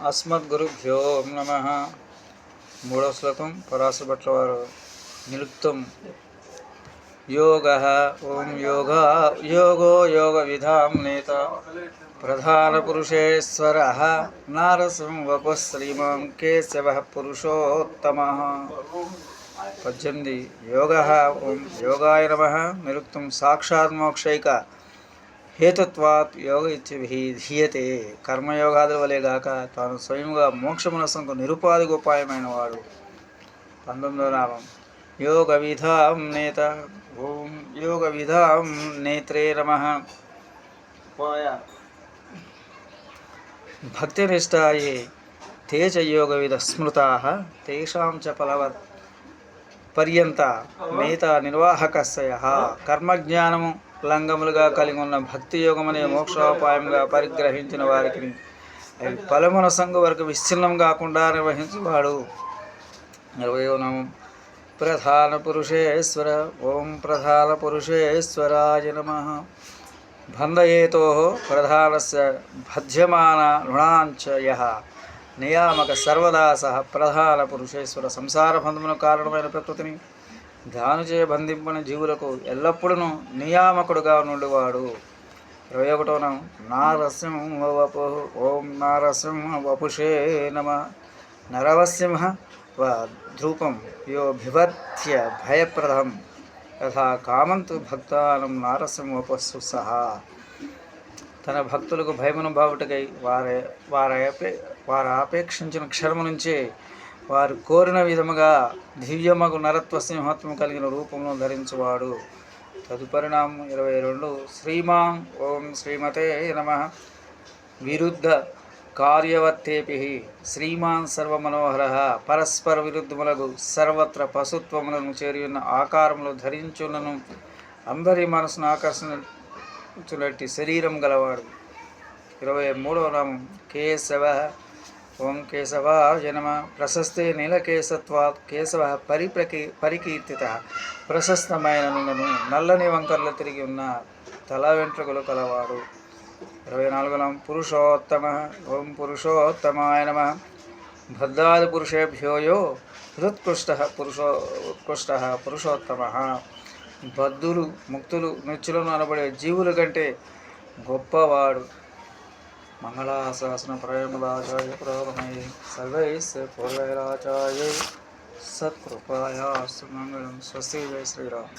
అస్మద్గురుభ్యో నమ మూడో శ్లోకం పరాశర భట్ల వారు నిలుప్తం యోగ ఓం యోగ యోగో యోగ విధాం నేత ప్రధాన పురుషేశ్వర నారసింహ వపు శ్రీమాం కేశవ పురుషోత్తమ పద్దెనిమిది యోగ ఓం హేతుత్వాత్ యోగ హీయతే కర్మయోగాదుల వలే గాక తాను స్వయంగా మోక్షమునసంకు నిరుపాధిగోపాయమైన వాడు పంతొమ్మిదో నామం. యోగ విధాం నేత. ఓం యోగ విధాం నేత్రే నమ. భక్తి నిష్టాయే తేజ యోగ విధ స్మృతా తేషాం చ ఫలవత్. పర్యంత నేత నిర్వాహకస్య కర్మజ్ఞానము లంగములుగా కలిగి ఉన్న భక్తి యోగమనే మోక్షోపాయంగా పరిగ్రహించిన వారికి అవి ఫలమున సంఘ వరకు విచ్ఛిన్నం కాకుండా నిర్వహించువాడు. ఇరవయో నామం ప్రధాన పురుషేశ్వర. ఓం ప్రధాన పురుషేశ్వరాయ నమ. బంధయేతో ప్రధానస్య భజ్యమాన రుణాంచ యహ నియామక సర్వదా సహ ప్రధాన పురుషేశ్వర సంసార బంధమున కారణమైన ప్రకృతిని దానుచే బంధింపని జీవులకు ఎల్లప్పుడూ నియామకుడుగా నుండివాడు. ఇరవై ఒకటోన నారసింహ వపు ఓం నారసింహ వపుషే నమ. నరవసింహ వ ధ్రూపం యో బిభర్త్య భయప్రదం. యథా కామంతు భక్తానం నారసింహ వపస్సు సహా. తన భక్తులకు భయమును బావుటకై వారే వారి వారు ఆపేక్షించిన క్షరము నుంచే వారు కోరిన విధముగా దివ్యమగు నరత్వ సింహత్వం కలిగిన రూపంలో ధరించువాడు. తదుపరిణామం ఇరవై రెండు. శ్రీమాం ఓం శ్రీమతే నమ. విరుద్ధ కార్యవర్తేపి శ్రీమాన్ సర్వమనోహర. పరస్పర విరుద్ధములకు సర్వత్ర పశుత్వములను చేరియున్న ఆకారములు ధరించునను అందరి మనసును ఆకర్షించునట్టి శరీరం గలవాడు. ఇరవై మూడవ నామం కేశవ. ఓం కేశవాయ నమ. ప్రశస్తే నీలకేశత్వాత్ కేశవ పరిప్రకి పరికీర్తిత. ప్రశస్తమైన నల్లని వంకర్లు తిరిగి ఉన్న తల వెంట్రుకలు కలవాడు. ఇరవై నాలుగు పురుషోత్తమ. ఓం పురుషోత్తమాయ నమ. భద్రాది పురుషేభ్యోయో హృత్కృష్ట పురుషో ఉత్కృష్ట పురుషోత్తమ. బద్ధులు ముక్తులు నృత్యులను అనబడే జీవుల కంటే గొప్పవాడు. మంగళాశాసన ప్రేమదాచార్య పురోగమై సర్వైస్ పూర్వైరాచార్య సత్కృపాయాస్తు మంగళం స్వస్తి జయ శ్రీరామ్